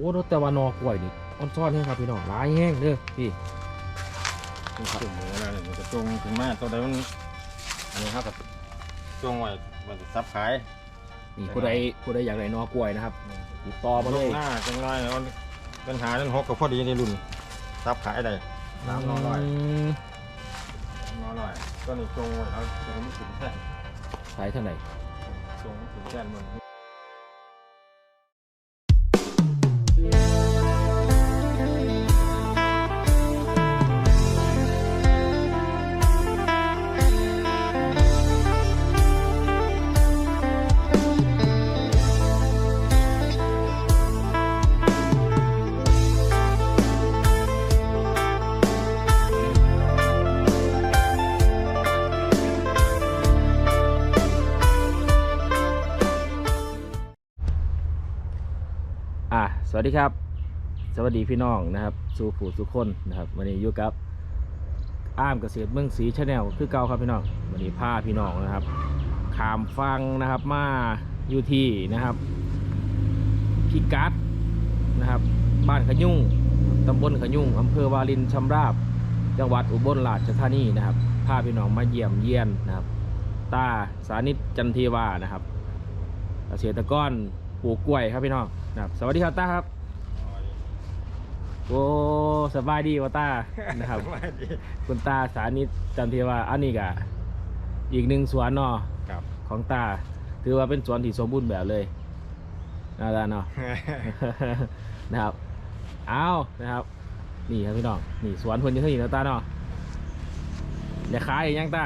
อ้แต่ว่านอกล้วยนี่อ่อนซ่อนแห้งครับพี่น้องหลายแห้งเด้อพี่มันจุ่มมือแล้วเนี่ยมันจะจงถึงแม่ตัวใดมันอันนี้ครับกับจงไว้มันจะซับขายนี่ผู้ใดผู้ใดอยากได้นอกล้วยนะครับติดต่อมาลเลงยหน้าจังไรเนี่ยมันปัญหานั้นหกกับพอดีในรุ่นซับขายได้สามนอร้อยมสามนอร้อยตัวนี้จงไว้แล้วจะไม่ถึงแท่นขายเท่าไหร่จงไม่ถึงแท่นมัน วัสดีครับ สวัสดีพี่น้องนะครับ สู่ผู้สู่คนนะครับวันนี้อยู่กับอ้ามเกษตรเมืองศรีชาแนลคือเก่าครับพี่น้องวันนี้พาพี่น้องนะครับขามฟังนะครับมาอยู่ที่นะครับพิกัดนะครับ บ้านขยุ่งตำบลขยุ่งอำเภอวารินชำราบ จังหวัดอุบลราชธานีนะครับพาพี่น้องมาเยี่ยมเยียนนะครับ ตาสานิตจันทีวานะครับเกษตรกรปลูกกล้วยครับพี่น้องนะครับสวัสดีครับตาครับ โอ้สบายดีวะตานะครับ สวัสดีคุณตาสานิตจันทีวาอันนี้กะอีกหนึ่งสวนเนาะครับของตา ถือว่าเป็นสวนที่สมบูรณ์แบบเลยนะตาเนาะ นะครับเอานะครับ นี่ครับพี่น้องนี่สวนเพิ่นอยู่ที่นี่แล้วตาเนาะเดี๋ยวขายอีกยังตา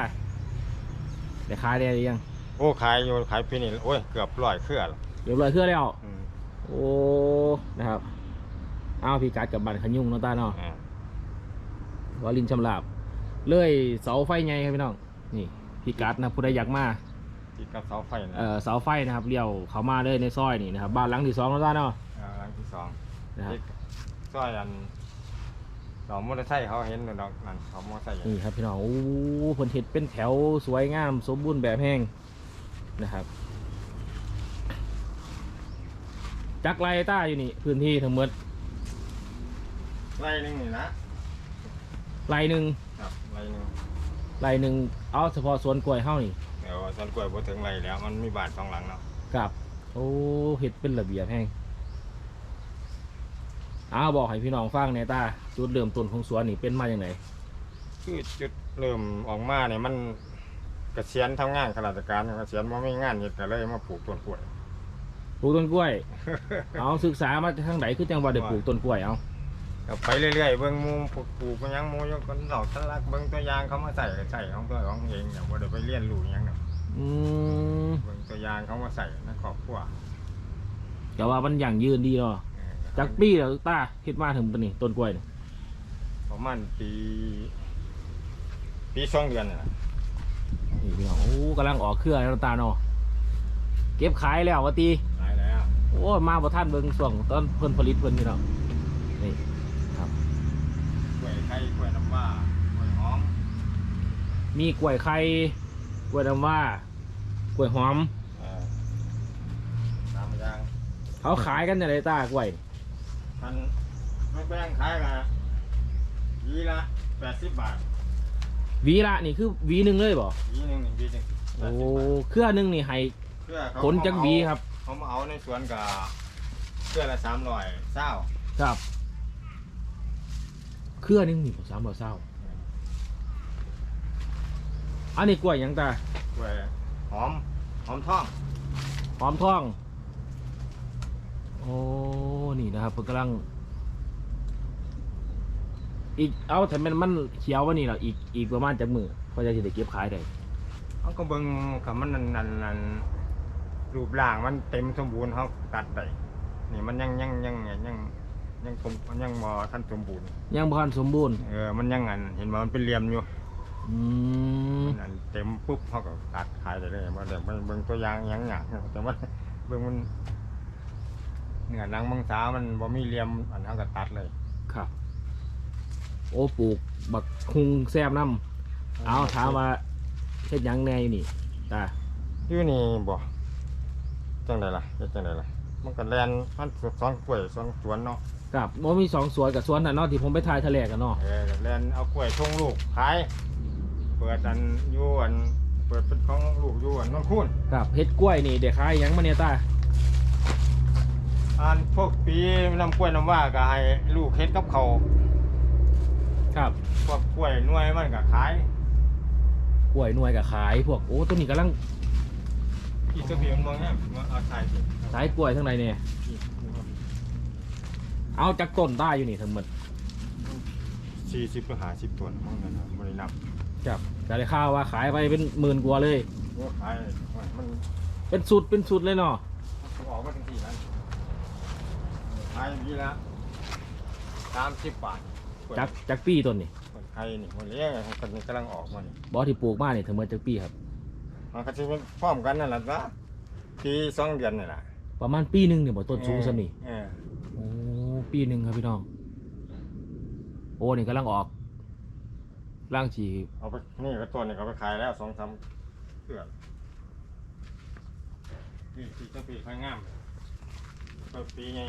เดี๋ยวขายได้หรือยังโอ้ขายอยู่ขายปีนี้โอ้ยเกือบร้อยเครือแล้วเรียบร้อยเครื่องแล้วอืมโอ้นะครับเอาพี่กัดกับบันขยุ่งเนาะตาเนาะอ่าวาลินชำลาบเลยเสาไฟไงครับพี่น้องนี่พี่กัดนะผู้ใดอยากมาที่กับเสาไฟนะเอ่อเสาไฟนะครับเลี้ยวเขามาเลยในซอยนี่นะครับบ้านหลังที่สองเนาะตาเนาะาหลังที่สองนะครับที่ซอยอันสองมอเตอร์ไซค์เขาเห็นอยู่ดอกนั่นเขามอเตอร์ไซค์นี่ครับพี่น้องโอ้ผลเห็ดเป็นแถวสวยงาม สมบูรณ์แบบแห้งนะครับจักไรต้าอยู่นี่พื้นที่ทั้งหมด ไล่หนึงนี่นะไรหนึ่งครับไล่หนึงไรหนึ่งเอาเฉพาะสวนกล้วยเฮ้านี่เดี๋ยวสวนกล้วยบ่ถึงไรแล้ว มันมีบาทสองหลังเนาะกับ โอ้เห็ดเป็นระเบียบแห้งอ้าวบอกให้พี่น้องฟังเนี่ยตาจุดเริ่มต้นของสวนนี่เป็นมาอย่างไรคือจุดเริ่มออกมาเนี่ยมันเกษียณทำงานข้าราชการเกษียณบ่มีงานเฮ็ดก็เลยมาปลูกต้นกล้วย ปลูกต้นกล้วย เอาศึกษามาทางไหนคือจังหวัดเด็ปลูกต้นกล้วยเอา ก็ไปเรื่อยๆเบิ่งหมู่ปลูกปลูกมันยังหมู่ยกคนดอกทะลักเบิ่งตัวอย่างเขามาใส่ก็ใส่ของตัวของเองเนี่ยบ่ได้ไปเรียนรู้หยังเนาะอืมเบิ่งตัวอย่างเขามาใส่ในครอบครัวแต่ว่ามันอย่างยืนดีเนาะเออจักปีแล้วตาเฮ็ดมาถึงปานนี้ต้นกล้วยนี่ประมาณปีปีสองเดือนนี่แหละนี่พี่น้องโอ้กำลังออกเครือแล้วตาเนาะเก็บขายแล้ววะตีหลายแล้วโอ้มาบ่ทันเบิ่งช่วงตอนเพิ่นผลิตเพิ่นพี่น้องนี่ครับ กล้วยไข่กล้วยน้ำว้ากล้วยหอม มีกล้วยไข่กล้วยน้ำว้ากล้วยหอมเออตามอย่างเขาขายกันจังไดตากล้วยท่านไม่แบ่งขายละยีละแปดสิบบาทหวีละนี่คือหวีหนึงเลยบ่ยีหนึ่งหนึ่งยีหนึ่งโอ้เครือหนึงนี่ให้เพื่อเขาผลจักหวีครับ เขามาเอาในสวนกับเพื่อละสามร้อยเศร้าครับ เครือหนึงนี่บ่300เศร้า อันนี้กล้วยหยังตากล้วยหอม หอมทอง หอมทอง โอ้ นี่นะครับเพิ่นกำลัง อีก เอาแต่มันมันเขียววะนี่เหรออีก อีกประมาณจักมือพอจะสิได้เก็บขายได้ เขาก็เบิ่งกับมันนั่นนั่นนั่นรูปร่างมันเต็มสมบูรณ์เขาตัดไปนี่มันยังยังยังยังยังสมมันยังบ่ทันสมบูรณ์ยังบ่ทันสมบูรณ์ เออมันยังอันเห็นว่ามันเป็นเหลี่ยมอยู่ อืมมันอันเต็มปุ๊บเขาก็ตัดขายได้เลยว่าแต่เบิ่งเบิ่งตัวอย่างหยังหยางแต่ว่าเบิ่งมันเนื้อหนังมังสามันบ่มีเหลี่ยมอันเขาก็ตัดเลยครับ โอ้ปลูกบักคุงแซบน้ำเอาถามว่าเฮ็ดหยังแน่อยู่นี่ตาอยู่นี่บ่จังไดล่ะเฮ็ดจังไดล่ะฮมันก็แลนมันสองกล้วยสองสวนเนาะครับบ่มีสองสวนกับสวนน่ะเนาะที่ผมไปถ่ายทะเลกันเนาะเออก็แลนเอากล้วยชงลูกขาย เปิดอันอยู่อันเปิดเป็นของลูกอยู่อันนนคูนครับเฮ็ดกล้วยนี่เดี๋ยวขายหยังมาเนี่ยตาอันพวกปีน้ำกล้วยน้ำว่าก็ให้ลูกเฮ็ดกับเขาวครับพวกกล้วยหน่วยมันก็ขายกล้วยหน่วยกับขายพวกโอ้ตัวนี้กำลังอีกสักปีมันมองเนี่ยมาเอาขายสิขายกล้วยทั้งในเนี่ยเอาจากต้นได้อยู่นี่ทั้งหมดสี่สิบหรือห้าสิบตัวมั้งนั่นน่ะไม่ได้นับ ครับก็ได้ข่าวว่าขายไปเป็นหมื่นกว่าเลย ว่าขายมันเป็นสุดเป็นสุดเลยเนาะมันออกมาทังทีนั้นขายดีละสามสิบบาทจากจากปีต้นนี่คนไทยนี่คนเลี้ยงคนนี้กำลังออกมานี่บอที่ปลูกมาเนี่ยทั้งหมดจากปีครับมันก็จะเป็นพร้อมกันนั่นแหละนะปีสองเดือนนี่แหละประมาณปีหนึ่งเนี่ยบ่ต้นสูงซะนี่เออโอ้ปีหนึ่งครับพี่น้องโอ้นี่กำลังออก ร่างฉีเอาไปนี่ก็ตัวนี่ก็ไปขายแล้วสองสามเดือนนี่ปีตั้งปีค่อยงามเปิดปีไง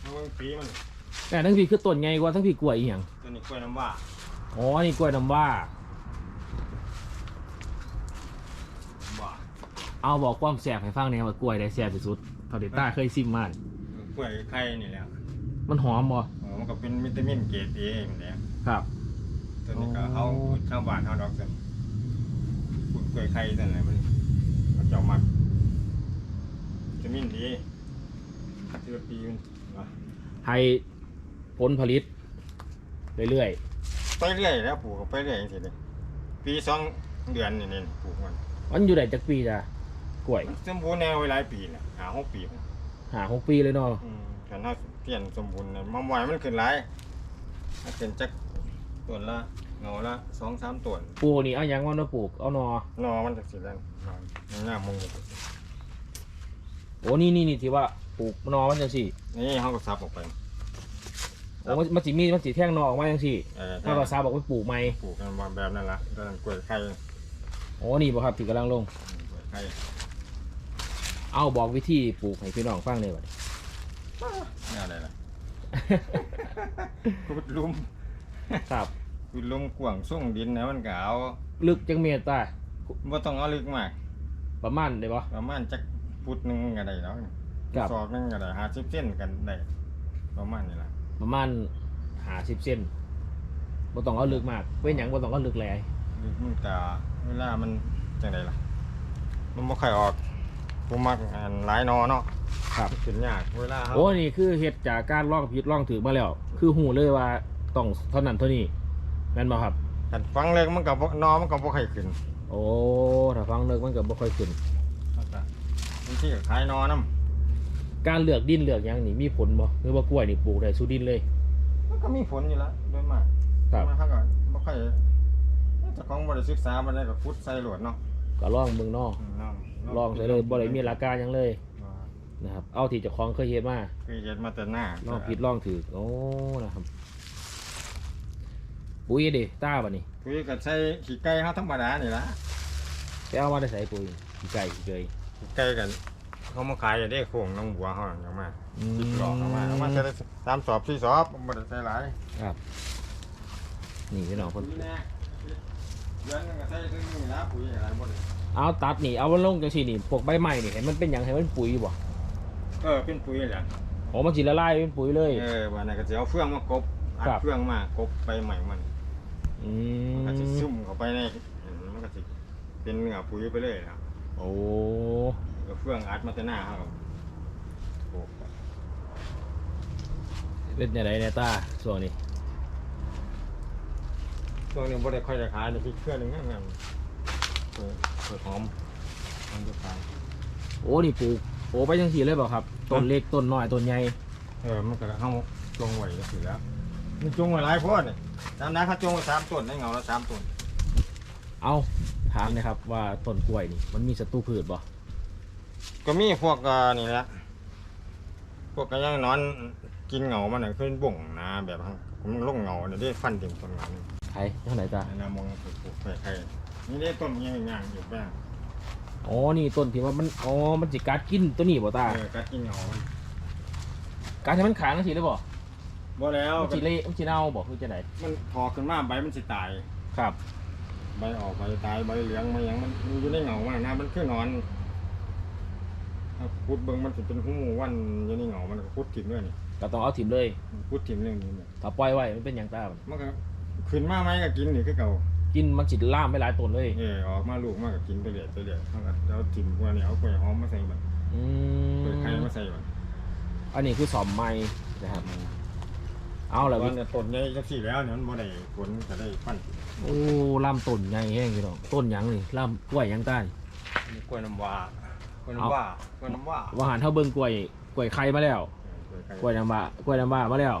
เอาเบิ่งปีมันแต่ทั้งพี่คือต้นไงกว่าทั้งพี่กล้วยอีหยังตัวนี้กล้วยน้ำว่าอ๋อนี่กล้วยน้ำว่า ว่าเอาบอกความแสบให้ฟังเนี่ยว่ากล้วยได้แสบที่สุดเท่าที่ต้าเคยซิมมากล้วยไข่นี่แหละมันหอมบ่เออมันก็เป็นวิตามินเกรดเอนี่แหละครับ ตัวนี้ก็อ๋อเอาชาวบ้านเอาดอกสันปลูกกล้วยไข่นั่นแหละมันมันเจ้ามักวิตามินดีเชื่อปีมันว่ะให้ผลผลิต เรื่อยไปเรื่อยแล้วปลูกก็ไปเรื่อยสิเลยปีสองเดือนนี่นี่ปลูกมันๆ มันอยู่ได้จากปีจ้ะกล้วยมันสมบูรณ์แนวไว้หลายปีน่ะหาหกปีพุ่นหาหกปีเลยเนาะอืมกันถ้าเปลี่ยนสมบูรณ์น่ะมะม่วงมันขึ้นหลายมันเป็นจัก ต้นละเงาละสองสามต้นปลูกนี่เอาหยังว่ามาปลูกเอานอนอมันจะสิแล้วนอนหน้ามุงโอ้นี่นี่นี่ที่ว่าปลูกนอมันจังสี่นี่เขาก็ซับออกไปโอ้มันมันสิมีมันสิแท่งนอออกมาจังสี่เออถ้าเราซาบอกว่าปลูกใหม่ปลูกกันแบบนั้นละตอนนั้นกล้วยไข่โอ้นี่บ่ครับที่กำลังลง กล้วยไข่เอาบอกวิธีปลูกให้พี่น้องฟังเลยบัดนี้ นี่อะไรล่ะขุดหลุม ครับขุดหลุมกว้างส่งดินนะมันก็เอาลึกจังเมตตาบ่ต้องเอาลึกมาก ประมาณได้บ่ ประมาณจักฟุตหนึงก็ได้แล้วครับ ศอกหนึงก็ได้ห้าสิบเซนกันได้ประมาณนี้ล่ะประมาณหาสิบเซนบ่ต้องเอาลึกมากเป็นหยังบ่ต้องเอาลึกแหลลึกมันก็เวลามันจังไดล่ะ มันบ่ค่อยออกผมมักอันหลายหนอเนาะครับขึ้นยากเวลาเฮาโอ้นี่คือเฮ็ดจากการลองผิดลองถือมาแล้ว คือหูเลยว่า ต้องเท่านั้นเท่านี้แม่นบ่ครับคันฟังเล็กมันก็บ่หนอมันก็บ่ค่อยขึ้นโอ้ถ้าฟังเลิกมันก็บ่ค่อยขึ้นแล้วก็บางทีก็ขายหนอนํการเลือกดินเลือกหยังนี่มีผลบ่หรือว่ากล้วยนี่ปลูกได้สู่ดินเลย มันก็มีผลอยู่แล้วโดยมากครับ มันเขาก็บ่ค่อยเจ้าของบ่ได้ศึกษาบ่ได้ก็ขุดใส่โหลดเนาะก็ลองเบิ่งเนาะอืมเนาะลองใส่เลยบ่ได้มีหลักการหยังเลยว่านะครับ เอาที่เจ้าของเคยเฮ็ดมา คือเฮ็ดมาแต่หน้าลองผิดลองถือโอ้นะครับ ปุ๋ยดิต้าบัดนี้คุยก็ใช้ขี้ไก่เฮาธรรมดานี่ล่ะไปเอามาได้ใส่ปุ๋ยขี้ไก่ขี้เกยขี้ไก่กันเขามาขายอยู่เด้โค้งน้องบัวเฮาอย่างมาอืมสิบหลอกเอามาเอามาใส่ได้สามสอบสี่สอบบ่ได้ใส่หลายครับ นี่พี่น้องคนนี่แน่เดือนหนึงก็ใส่ถึงนี่ล่ะปุ๋ยอะไรบ่ได้เอาตัดนี่เอามันลงจังซี่นี่พวกใบไม้นี่ให้มันเป็นหยังให้มันปุ๋ยบ่เออเป็นปุ๋ยแหละอ๋อมันสิละลายเป็นปุ๋ยเลย เออวันนั้นก็จะเอาเฟืองมากบอัดครับเฟืองมากบไปใหม่มัน อืมันก็จะมซึมเข้าไปในอืมมันก็จะเป็นเนื้อปุ๋ยไปเลยนะโอ้ ก็เฟืองอัดมาแต่หน้าเขาโอ้ไปเป็นยังไงเนี่ยตาช่วงนี้ ช่วงนี้บ่ได้ค่อยจะขายในพริกเครื่องหนึงนั่นนั่นเปิดเปิดหอมมันจะขายโอ้นี่ปลูกโอ้ไปจังซี่เลยเปล่าครับ ต้นเล็กต้นน้อยต้นใหญ่ เออมันก็เข้าจงไว้ก็สิแล้ว มันจงไว้หลายโพดนี่ตามนั้นเขาจงไว้สามต้นได้เงาละสามต้นเอาถามนะครับว่าต้นกล้วยนี่มันมีศัตรูพืชบ่ก็มีพวกอ่านี่แหละพวกกระยังนอนกินเหงามันน่ะขึ้นบ่งนะแบบมันลงเหงาเนี่ยได้ฟันเต็มต้นเหงานี่ไทยเท่าไหร่ตาอันนั้นมองปลูกปลูกไปใครนี่ได้ต้นยังย่างอยู่บ้างอ๋อนี่ต้นที่ว่ามันอ๋อมันสิกัดกินตัวนี้บ่ตาเออกัดกินเหงามันกัดให้มันขางจังซี่เลยบ่ บ่แล้วมันสิเละมันสิเน่าบ่คือจังไดมันพอขึ้นมาใบมันสิตาย ครับใบออกใบตายใบเหลืองมาอย่างมันมันอยู่ในเหงามันนะมันคือนอนถ้าพุดเบิ่งมันสิเป็นหูวันอยู่ในเหงามันก็พุดถิ่มด้วยนี่ก็ต้องเอาถิ่มเลยพุดถิ่มเรื่องนี้เนี่ยถ้าปล่อยไว้มันเป็นหยังตามันก็ขึ้นมาไหมก็กินนี่คือเก่ากินมันสิล่ามไปหลายต้นเลยเออออกมาลูกมากก็กินไปเรื่อยไปเรื่อยมันก็เอาถิ่มกว่านี่เอากล้วยหอมมาใส่บัดอืกล้วยไข่มมาใส่บัดอันนี้คือสอมไม้นะครับ เอาละตวิอนเนี่ยต้นใหญ่จังซี่แล้วเนี่ยมันบ่ได้ผลก็ได้ปั้นโอ้ลำต้นใหญ่แห้งพี่น้องต้นหยังนี่ลำกล้วยหยังใต้มีกล้วยน้ำว้ากล้วยน้ำว้ากล้วยน้ำว้าว่าหารเท่าเบิ่งกล้วยกล้วยไข่มาแล้วเออกล้วยน้ำว้ากล้วยน้ำว้ามาแล้ว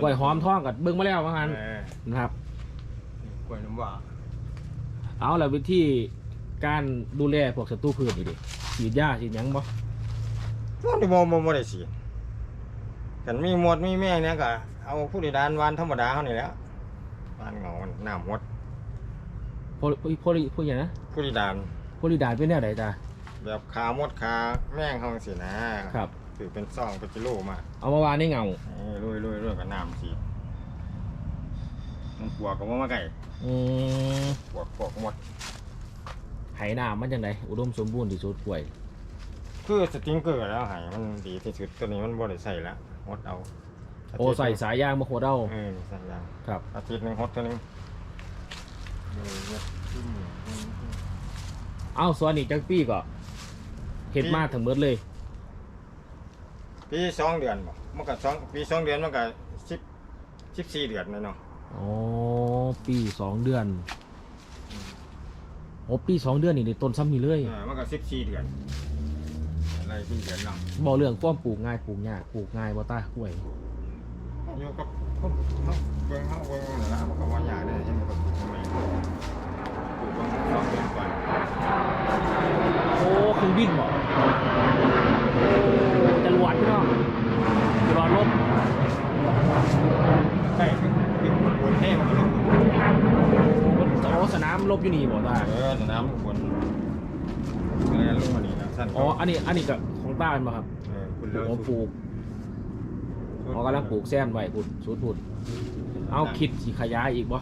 กล้วยหอมทองกับเบิ่งมาแล้วว่าหารเออนะครับ กล้วยน้ำว้าเอาละวิธีการดูแลพวกศัตรูพืชนี่ดิฉีดยาฉีดหยังบ่มันบ่บ่บ่ได้สิกันมีหมดมีแม่งเนี่ยก็ เอาผู้ดีดานวานธรรมดาเฮานี่แหล้ววานเหงามันน้ำหมดโพลิโพลิพูดอย่างนะผู้ดีดานโพลิดาเป็นแนวใดจ้าแบบขาหมดขาแม่งเฮาจังซี่นะครับ ถือเป็นซองเป็นกิโลมาเอามาวางในเงาเออลุยลุยลุยกับน้ำสิมันปวกก็บ่มาไก่อืมปวกปวกหมดไหนามันจังไดอุดมสมบูรณ์ที่สุดกล้วยคือสติงเกอร์แล้วให้มันดีที่สุดตัวนี้มันบ่ได้ใส่ละหดเอา โอ้ใส่สายยางมาโคดเอาเออใส่ยางครับ อาทิตย์หนึงหดตัวนึงเออเนี่ยอืมอืมอืมเอาส่วนนี้จักปีก็เฮ็ดมาทั้งหมดเลย ปีสองเดือนบ่มันก็สองปีสองเดือนมันก็สิบสิบสี่เดือนเลยเนาะอ๋อปีสองเดือนโอ้ปีสองเดือนนี่ในต้นซ้ำนี่เลยเออมันก็สิบสี่เดือนอะไรเป็นเดือนเนาะบอกเรื่องความปลูกง่ายปลูกยากปลูกง่ายบ่ตากล้วย อยู่กับคนเนาเบิ่งเฮาเบิ่งนั่นล่ะมันก็ว่ายากได้ยังบ่ปลูกทำไมปลูกบางสองเดือนก่อนโอ้คือบินบ่โอ้จรวดพี่น้องจรวดลบใช่คือคือคนเท่มันก็ลงโอ้สนามลบอยู่นี่บ่ตาเออสนามคนเออลงมานี่นะสั้นอ๋อ อันนี้ อันนี้ก็ของต้าเป็นบ่ครับ เออคุณเลิลูกปลูก อ๋อกำลังปลูกแซมไว้พุ่นสูตรพุ่นเอาคิดสิขยายอีกบ่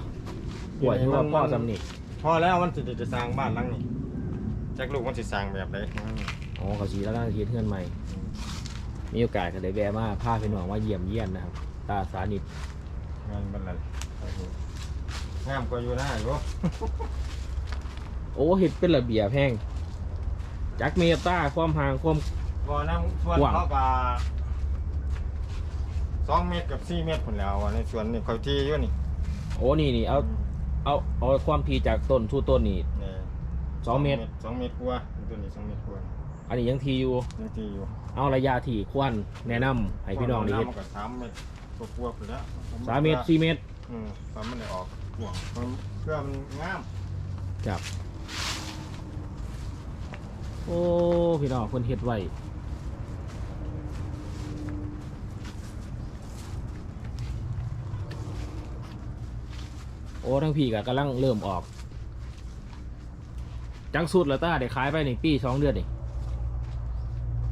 ป่วยที่ว่าพ่อจำนี่พอแล้วมันสิจะสร้างบ้านหลังนี้จักลูกมันสิสร้างแบบใดอืมอ๋อเขาสีแล้วก็เฮ็ดเฮือนใหม่ มีโอกาสก็ได้แวะมาพาพี่น้องมาเยี่ยมเยียนนะครับ ตาสานิทงานบันไดงามกว่าอยู่หน้าอยู่โอ้เฮ็ดเป็นระเบียบแห้งจักเมตตาความห่างความบ่อน้ำส่วนกว้างเขาก็ สองเมตรกับสี่เมตรผลแล้วอะในส่วนนี่เขาที่อยู่นี่โอ้นี่นี่เอาเอาเอาความทีจากต้นสู่ต้นนี่นี่สองเมตร สองเมตรกว่าตัวนี้สองเมตรกว่าอันนี้ยังทีอยู่ ยังที่อยู่เอาระยะที่ควรแนะนำให้พี่น้องได้เฮ็ดมันก็สามเมตรกว่าๆไปแล้วสามเมตรสี่เมตร อืมตอนมันได้ออกกวางมันเพื่อมันงามครับ โอ้ พี่น้องเพิ่นเฮ็ดไว้ โอ้ทั้งพี่ก็กำลังเริ่มออก จังสุดแล้วตาได้ขายไปในปีสองเดือนนี่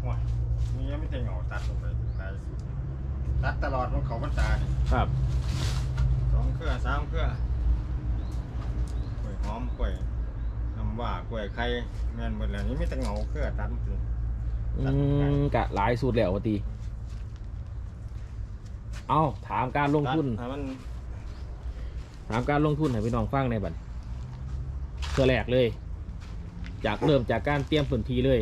ห่วยนี่ยังไม่ได้เหงาตัดลงไปตายสุดตัดตลอดมันเขาพรรษานี่ครับ สองเครือสามเครือกล้วยหอมกล้วยน้ำว่ากล้วยไข่แม่นหมดแล้วนี่ไม่แต่เหงาเครือตัดหมดเลยอืมกะหลายสูตรแล้ววะตี เอาถามการลงทุน ตัดให้มัน ถามการลงทุนให้พี่น้องฟังในอยบัดเพื่อแรกเลย จากเริ่มจากการเตรียมพื้นที่เลย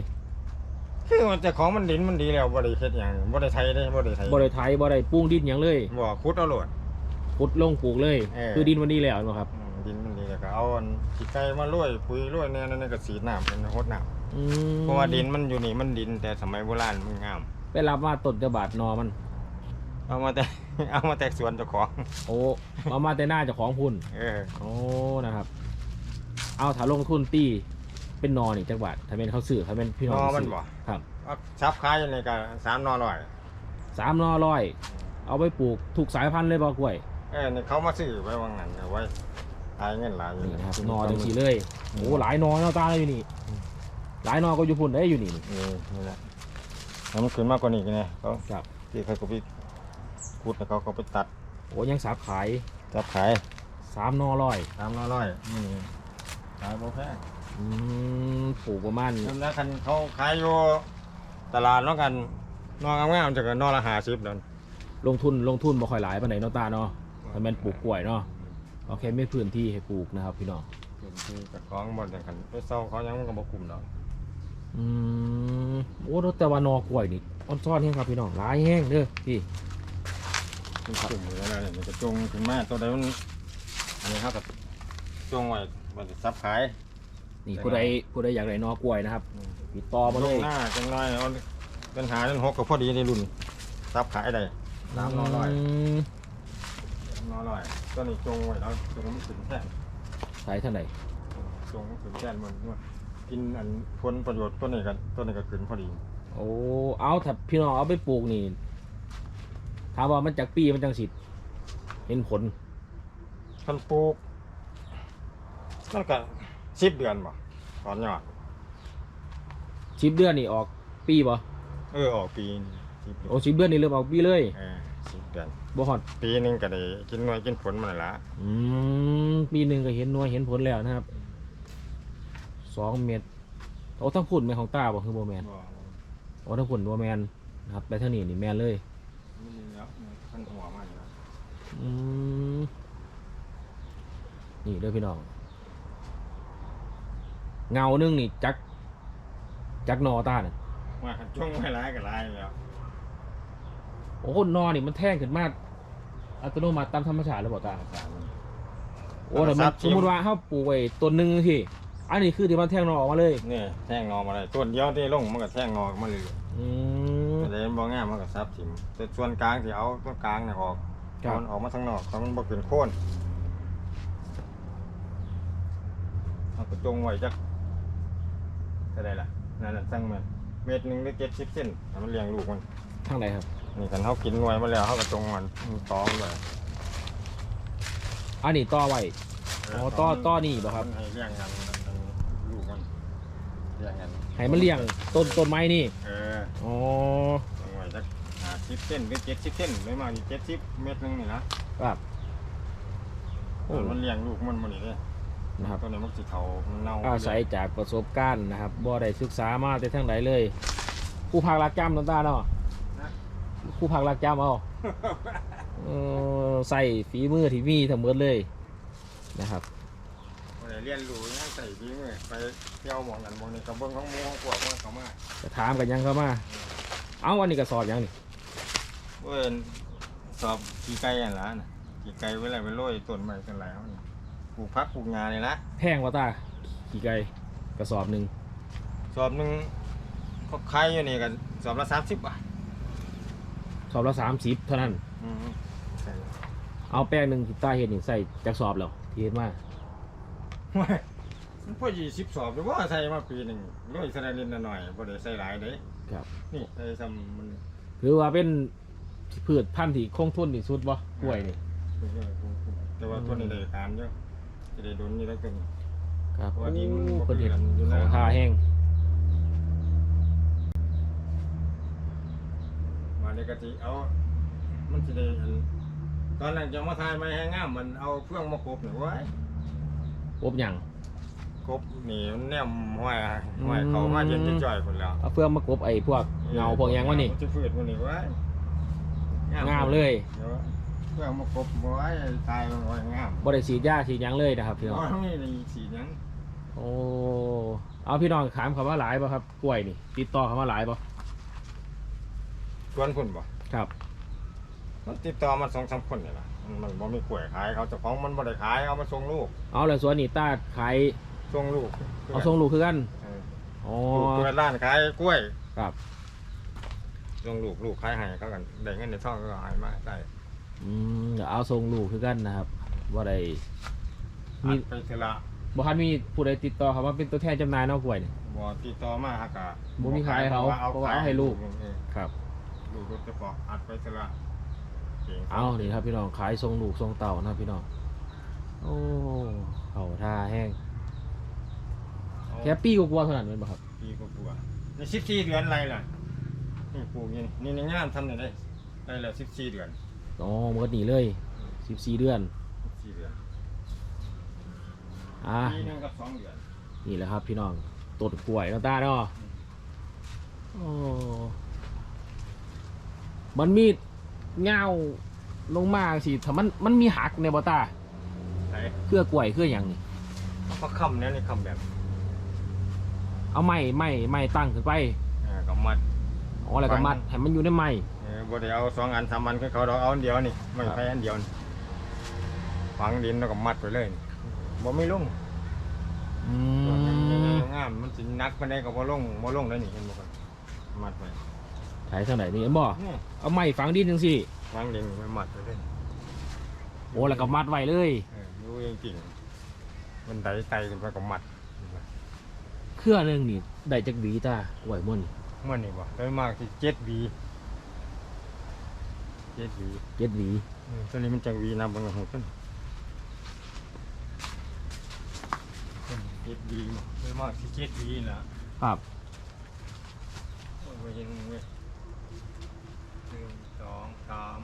คือมันเจะของมันดินมันดีแล้วบ่ได้เฮ็ดหยังบ่ได้ไทยได้บ่ได้ไทยบ่ได้ไถบ่ได้ปรุงดินหยังเลยบ่ขุดเอาโลด ขุดลงปลูกเลย เออ คือดินวันนี้แล้วเนาะครับ อืมดินมันดีแล้วก็เอาอันขี้ไก่มาโรยปุ๋ยโรยแน่นั่นนก็สีดน้ำเป็นหดน้ำอืมเพราะว่าดินมันอยู่นี่มันดินแต่สมัยโบราณมันงาม ไปรับมาต้นจะบาดนอมันเอามาแต่ เอามาแต่สวนเจ้าของ โอ้เอามาแต่หน้าเจ้าของพุ่น เออโอ้ นะครับ เอาถ้าลงทุนตีเป็นนอนี่จักบาทถ้าเป็นเขาซื้อถ้าเป็นพี่น้นองอมันซื้บ่ครับ เอาชับขายอยู่ในก็สามนอร้อย สามนอร้อย เอาไปปลูกถูกสายพันธุ์เลยบ่กล้วย เออนี่เขามาซื้อไว้วางนั้นเอาไว้ทายเงินหลายอยู่นี่นะครับนอจังสีเลย โอ้หลายนอเนาะตาเลยอยู่นี่ หลายนอก็อยู่พุ่นได้อยู่นี่นี่เออนี่แหละแล้วมันขึ้นมากกว่านี้กันไงเขาครับ ที่เขาก็ไป ขุดแล้วเขาก็ไปตัดโอ้ยังสับขายจับขายสามนอร้อยสามร้อยนี่ขายโบแพงอืมปลูกประมาณเริ่มแล้วคันเขาขายอยู่ตลาดแล้วกันนอกงามๆจะกันนอกละห้าสิบนั่นลงทุนลงทุนบ่ค่อยหลายปานไหนเนาะตาเนาะถ้าแม่นปลูกกล้วยเนาะโอเคไม่พื้นที่ให้ปลูกนะครับ พี่น้องเป็นที่กระของบนอย่างกันไปเศร้าเขายังมันก็บ่กลุ่มดอกอืมโอ้แต่ว่านอกล้วยนี่อ่อนซ่อนแห้งครับพี่น้องหลายแห้งเด้อพี่ มันกลุ่มอยู่แล้วเนี่ยมันจะจงขึ้นมาตัวใดมันอันนี้เขากับจงไว้มันจะซับขาย นี่ผู้ใดผู้ใดอยากได้นอกล้วยนะครับติดต่อมาลเลงยหน้าจังน้อยเอาเป็นหาเป็นหกก็พอดีในรุ่นซับขายได้สามนอร้อยมสามนอร้อยตัวนี้จงไว้แล้วจงมันถึงแค่ใส่เท่าไหร่จงมันถึงแค่มันมันกินอันผลประโยชน์ตัวนี้กันตัวนี้ก็ขึ้นพอดีโอ้เอาถ้าพี่น้องเอาไปปลูกนี่ ถามว่ามันจากปีมันจังสิเห็นผลท่านปลูกนั่นก็สิบเดือนบ่ตอนยอดสิบเดือนนี่ออกปีบ่เออออกปีสิบเดือนโอ้สิบเดือนนี่เริ่มออกปีเลยเออสิบเดือน บ่ฮอดปีหนึงก็ได้กินหน่วยกินผลมันนละอืมปีหนึ่งก็เห็นหน่วยเห็นผลแล้วนะครับสองเม็ดโอ้ทั้งพุ่นแม่นของตาบ่คือบ่แมนโอ้ทั้งพุ่นบ่แมนนะครับไปทางนี้นี่แมนเลย มันมีแล้วท่านหัวมันแล้วอืมนี่เด้อพี่น้อง เงาหนึงนี่จัก จักหนอตาเนี่ยว่าช่วงไม่ร้ายก็ร้ายแล้วโอ้หนอนี่มันแท่งขึ้นมาอัตโนมัติตามธรรมชาติแล้วบ่ตา สามมัน โอ้แต่มันสมมติว่าเขาปลูกไว้ต้นหนึ่งที่ อันนี้คือที่มันแท่งหนอออกมาเลยนี่แท่งงอมาเลยต้นเดียวที่ลงมันก็แท่งงอมาเลยอืม แต่เห็นบ่งามมันก็ซับถิ่มแต่ส่วนกลางที่เอาต้นกลางเนี่ยออกครับมันออกมาทางนอกเพราะมันบ่เป็นโค่นเอากระจงไว้จักเท่าไดล่ะนั่นน่ะสั่งมันเม็ดหนึงหรือ70เซนให้มันเลี้ยงลูกมัน ทางไหนครับ นี่คันเขากินหน่วยมาแล้วเขาก็จงมันมันตองเลยอันนี้ต่อไว้ อ๋อต่อต่อนี่บ่ครับให้เลี้ยงกันลูกมันเลี้ยงกันให้มันเลี้ยงต้นต้นไม้นี่ เออ อ๋อจงไว้จักหาสิบเส้นหรือเจ็ดสิบเส้นไม่มากนี่เจ็ดสิบเม็ดหนึงนี่นะครับ โอ้ มันเลี้ยงลูกมันมันนี่เลยนะครับตัวนี้มันสิเทามันเน่าอาศัยจากประสบการณ์นะครับบ่ได้ศึกษามาแต่ทางใดเลยครู่ภาครักจำน้ำตาเนาะครู่ภาครักจำเอาเออใส่ฝีมือที่มีทั้งหมดเลยนะครับ บ่ได้เรียนรู้ยังใส่ฝีมือไปเที่ยวหมองกันหมองนี่กับเบิ้งของหมูของพวกมันเขามาจะถามกันยังเข้ามา เอาอันนี้กระสอบยังนี่เว้นสอบขี่ไก่อันละน่ะขี่ไก่ไว้แล้วไปโรยต้นไม้ต้นไรเขานี่ปลูกพักปลูกงานี่ละแพงกว่าตากี่ไก่กระสอบหนึ่งสอบหนึ่งก็ขายอยู่นี่กันสอบละสามสิบบาทสอบละสามสิบเท่านั้น อืมใช่เอาแป้งหนึ่งที่ตาเห็นนี่ใส่จากสอบแล้วที่เห็นมา ไม่มันพอยี่สิบสอบหรือว่าใส่มาปีหนึ่งโรยสไลลินหน่อยบ่ได้ใส่หลายเด้ครับ นี่ใส่ซ้ำมันหรือว่าเป็นพืชพันธุ์ที่คงทุนที่สุดบ่กล้วยนี่แต่ว่าตัวนี้ได้การเยอะจะได้โดนนี่แล้วกันครับเพราะโอ้ว่าดินมันบ่เพิ่นเห็นเปลี่ยนอยู่แล้ขวองทาแห้งมาในกะทิเอามันจะได้อันตอนนั้นจะมาทายไม้แห้งงามมันเอาเพื่องมากบเนี่ยไว้ อบหยังกบนี่มันแนมห้อยห้อยเขามาเย็นจะจ่อยคนแล้วเอาเฟืองมากบไอ้พวกเงาพวกหยังวะนี่จะฝืดมันนี่ไว้งามเลยเดี๋ยวเพื่องมากบไว้ตายมันไว้งามบ่ได้ฉีดยาฉีดหยังเลยนะครับพี่น้องเพราะนี่ในสีหยังโอ้ เอาพี่น้องถามคำว่าหลายป่ะครับกล้วยนี่ ติดต่อคำว่าหลายป่ะชวนคนบ่ ครับ มันติดต่อมาสองสามคนนี่ล่ะ มันมันบ่มีกล้วยขายเขาเจ้าของมันบ่ได้ขายเอามาส่งลูกเอาเลยสวนนี่ตาขายส่งลูกเอาส่งลูกคือกันเอออ๋อลูกเปิดร้านขายกล้วยครับส่งลูกลูกขายให้เขากันได้เงินในท้องก็เอาให้มาได้อืมเดี๋ยวเอาส่งลูกคือกันนะครับว่าได้มีมีไปเทละบ่คันมีผู้ใดติดต่อเขามาเป็นตัวแทนจำหน่ายเนอกกล้วยนี่ บ่ติดต่อมาหากะบ่มีขายให้เขาเพราะว่าเอาให้ลูก เออครับ ลูกรถจะปอกอัดไปเทละก่ง เอานี่ครับพี่น้องขายทรงลูกทรงเต่านะครับพี่น้องโอ้เขาท่าแห้งเอาแค่ปีกว่าๆเท่านั้นเป็นป่ะครับปีกว่าๆนี่สิบสี่เดือนไรล่ะนี่ปลูกนี่นี่ในงานทำได้ได้ได้แล้วสิบสี่เดือนอ๋อเมื่อนี่เลยสิบสี่เดือนสี่เดือนอ่าปีหนึงกับสองเดือนนี่แหละครับพี่น้องต้นกล้วยเนาะตาเนาะโอ้มันมี เงาลงมาสิถ้ามันมันมีหักในบ่ตาไหนเครือกล้วยเครืออย่างนี่เพราะคำเนี้ยนี่คำแบบเอาไม้ไม้ไม้ตั้งขึ้นไปเอ่อกับมัด อ๋อแล้วก็มัดให้มันอยู่ในไม้เออบ่ได้เอาสองอันสามอันคือเขาเราเอาอันเดียวนี่ไม่ครับไปอันเดียวนี่ฝังดินแล้วก็มัดไปเลยนี่บ่ไม่ลงอืตัวนี้มงามมันสินักปานใดก็บ่ลงบ่ลงแล้วนี่เห็นบ่ครับมัดไป ถ่ายทางไหนนี่เห็นบ่นี่เอาไม้ฝังดินจังสิฝังดินไว้มัดไปเลยโอ้แล้วก็มัดไว้เลยเออดูจริงๆมันไดไตขึ้นไปก็มัดเครือหนึงนี่ได้จักหวีตากล้วยม่วนนี่เมื่อนี่บ่โดยมากที่เจ็ดหวีเจ็ดหวีเจ็ดหวีอืมตัวนี้มันจังหวีนำเบิ่งหูต้นเจ็ดหวีบ่โดยมากที่เจ็ดหวีน่ะครับ โอ้ยยังเว้ย หนึ่งสองสาม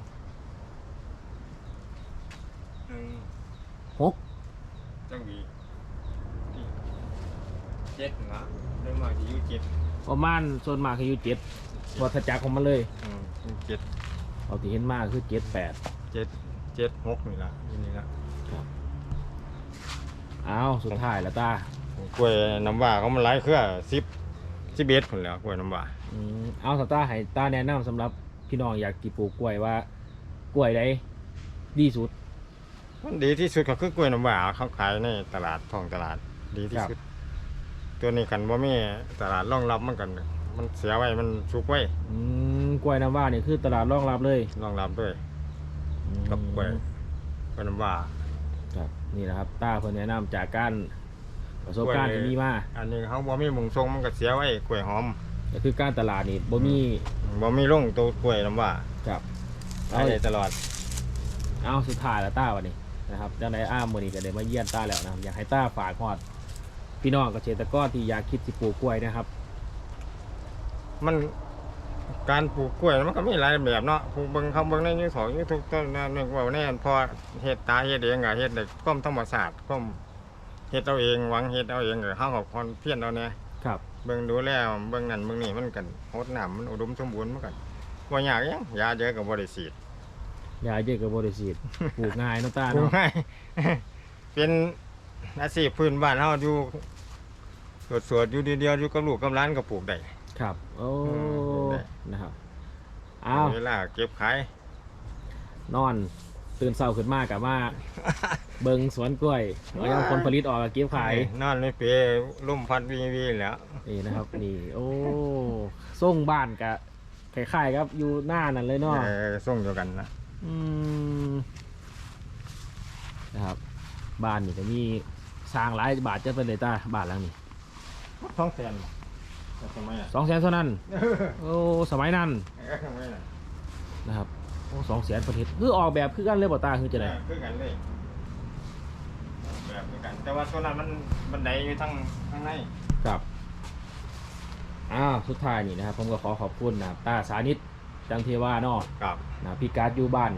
หนึ่งหกจังหวีนี่เจ็ดนะโดยมากที่อยู่เจ็ดประมาณส่วนมากคืออยู่เจ็ดวัฏจักรของมันเลยอืมอยู่เจ็ดเอาที่เห็นมากคือเจ็ดแปดเจ็ดเจ็ดหกนี่ละอยู่นี่ละอ้าวสุดท้ายแล้วตากล้วยน้ำว้าเขามันหลายเครือสิบสิบเอ็ดคนแหล้วกล้วยน้ำว้าอืมเอาสตาร์ให้ตาแนะนำสำหรับ พี่น้องอยากกินปลูกกล้วยว่ากล้วยใดดีสุด มันดีที่สุดก็คือกล้วยน้ำว้าเขาขายในตลาดท้องตลาดดีที่สุด ตัวนี้กันว่ามีตลาดรองรับมันกันมันเสียไว้มันสุกไว้อืมกล้วยน้ำว่านี่คือตลาดรองรับเลยรองรับด้วยกับกล้วยกล้วยน้ำว้าครับนี่แหละครับตาเพิ่นแนะนำจากการประสบการณ์ที่มีมา อันนี้เขาบ่มีหมุงทรงมันก็เสียไว้กล้วยหอม ก็คือการตลาดนี่บ่มีบ่มีร่งตัวกล้วยน้ำว้าครับขายได้ตลอดเอาสุดท้ายแล้วต้าวันนี้นะครับจังไดอ้ามวันนี้ก็ได้มาเยี่ยมต้าแล้วนะครับอยากให้ต้าฝากฮอดพี่น้องเกษตรกรที่อยากคิดสิปลูกกล้วยนะครับ มันการปลูกกล้วยมันก็มีหลายแบบเนาะปลูกเบิ่งเขาเบิ่งในยูทูบยูทูบต้นนั้นนึกว่าแน่นพอเฮ็ดตาเฮ็ดเองก็เฮ็ดได้ก้มธรรมศาสตร์ก้มเฮ็ดเอาเองหวังเฮ็ดเอาเองก็เฮาก็พรเพียรเอาแน่ครับ เบิ่งดูแล้วเบิ่งนั่นเบิ่งนี่มันกันโหดน้ำมันอุดมสมบูรณ์มันกันบ่ยากหยังยาเยอะก็บ่ได้ฉีดยาเยอะกับบริสิทธิ์ปลูกง่ายเนาะต้าปลูกเนาะง่าย เป็นอาชีพพื้นบ้านเฮาอยู่สวดๆอยู่เดียวๆอยู่กับลูกกับหลานก็ปลูกได้ครับ โอ้อืมได้นะครับเอาเวลาเก็บขายนอน ตื่นเช้าขึ้นมากับมาเบิงสวนกล้วยเอายังผลผลิตออกก็เก็บขายนอนในเปรลมพัดวีวีแหล้วนี่นะครับนี่โอ้ส่งบ้านกะคล้ายๆครับอยู่หน้านั่นเลยเนาะเออส่งเดียวกันนะอืมนะครับบ้านนี่ก็มีสร้างหลายบาทจะเป็นเลยตาบ้านหลังนี้ท้องแสนแต่สมัยอะสองแสนเท่านั้นโอ้สมัยนั้นเออสมัยน่ะนะครับโอ้ สองแสนประเทศคือออกแบบคือกันเลยบ่ตาคือจะไดเออคือกันเลยแบบคือกัน แต่ว่าตัวนั้นมันบันไดอยู่ทั้งข้างในครับอ้าวสุดท้ายนี่นะครับ ผมก็ขอขอบคุณนะครับตาสานิตจังเทวาเนาะกับนะครับพี่การ์ดอยู่บ้าน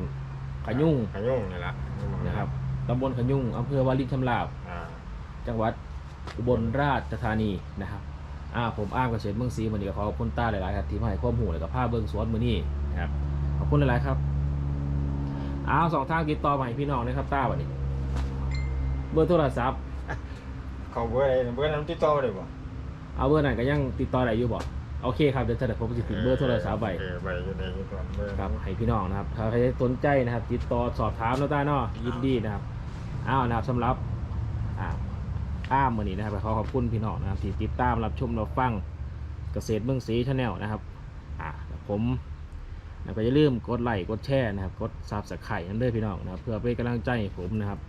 ขยุ่งขยุ่งนี่แหละนะครับตำบลขยุ่งอำเภอวารินชำราบอ่าจังหวัดอุบลราชธานีนะครับอ่าผมอ้ามเกษตรเมืองศรีวันนี้ก็ขอขอบคุณต้าหลายๆครับที่มาให้ข้อมูลและกับภาพเบื้องสวนมือนี้นะครับ ขอบคุณหลาย ๆ ครับอ้าวสองทางติดต่อมาให้พี่น้องนะครับต้าวันนี้ เบอร์โทรศัพท์เขาเบอร์อะไรเบอร์นั้นติดต่อได้บ่เอาเบอร์นั้นก็ยังติดต่อได้อยู่บ่โอเคครับเดี๋ยวจะได้ผมจะติดเบอร์โทรศัพท์ไปเออใบอยู่ในอยู่ตัวเบอร์ครับให้พี่น้องนะครับถ้าใครสนใจนะครับ ติดต่อสอบถามแล้วได้เนาะยินดีนะครับอ้าวนะครับสำหรับอ่าอ้ามมือนี้นะครับขอขอบคุณพี่น้องนะครับที่ติดตามรับชมรับฟังเกษตรเมืองศรีชาแนลนะครับอ่าผม แล้วก็อย่าลืมกดไลค์กดแชร์นะครับกดซับสไครต์นั่นเด้อพี่น้องนะครับเพื่อเป็นกำลังใจให้ผมนะครับ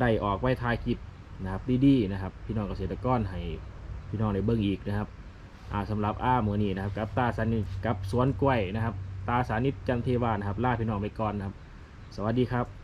ได้ออกไว้ทายคลิปนะครับดีๆนะครับ พี่น้องเกษตรกรให้พี่น้องได้เบิ่งอีกนะครับอ่าสำหรับอ้ามือนี้นะครับกับตาสานิทกับสวนกล้วยนะครับ ตาสานิทจันเทวานะครับล่าพี่น้องไปก่อนนะครับ สวัสดีครับ